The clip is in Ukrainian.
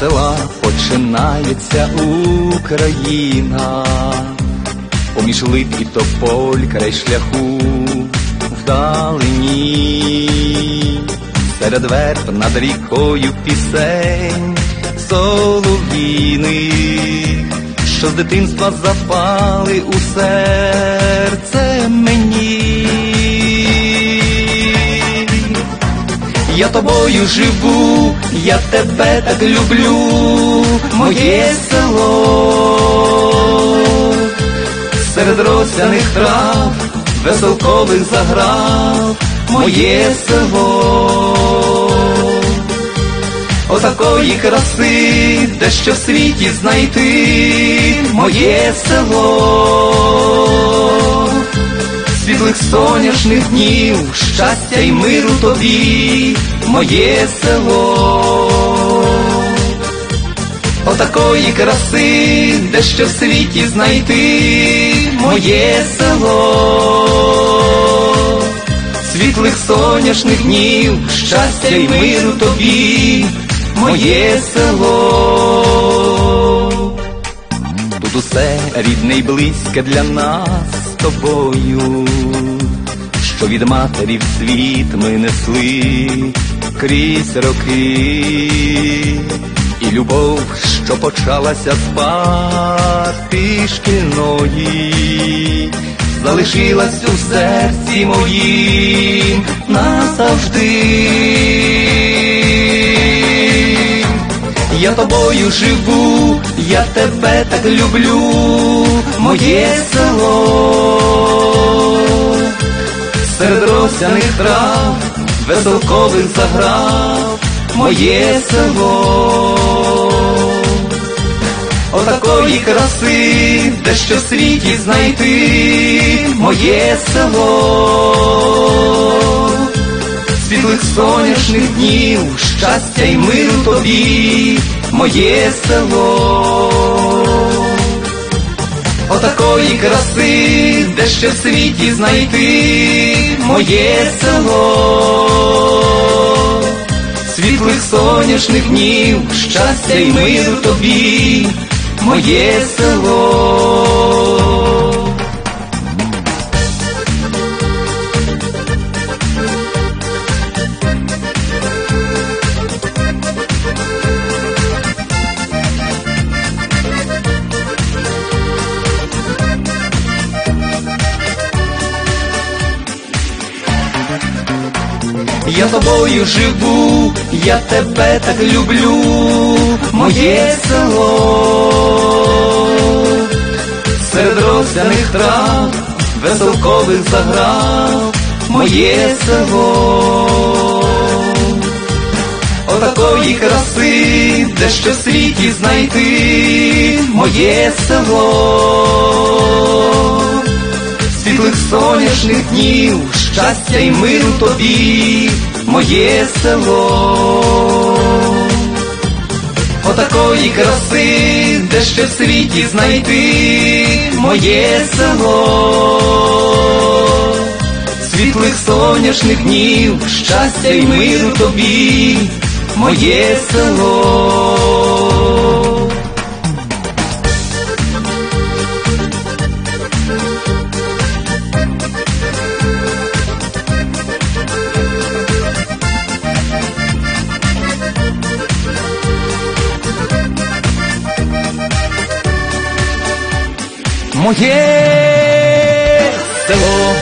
села починається Україна, поміж лип і тополь край шляху вдалині, серед верб над рікою пісень солов'їни, що з дитинства запали у тобою живу, я тебе так люблю, моє село, серед росяних трав, веселкових заграв, моє село, отакої краси, де що в світі знайти, моє село світлих соняшних днів, щастя й миру тобі, моє село, отакої краси, де що в світі знайти, моє село, світлих соняшних днів, щастя й миру тобі, моє село. Тут усе рідне й близьке для нас тобою, що від матері в світ ми несли крізь роки, і любов, що почалася з парти шкільної, залишилась у серці моїм назавжди. Я тобою живу, я тебе так люблю, моє село, серед росяних трав, веселкових заграв, моє село, отакої краси, де що в світі знайти, моє село світлих соняшних днів, щастя й миру тобі, моє село, отакої краси, де ще в світі знайти, моє село, світлих соняшних днів, щастя й миру тобі, моє село. Я тобою живу, я тебе так люблю, моє село, серед росяних трав, веселкових заграв, моє село, отакої краси, де що в світі знайти, моє село світлих соняшних днів, щастя й миру тобі, моє село, отакої краси, де ще в світі знайти, моє село, світлих соняшних днів, щастя й миру тобі, моє село. Моє село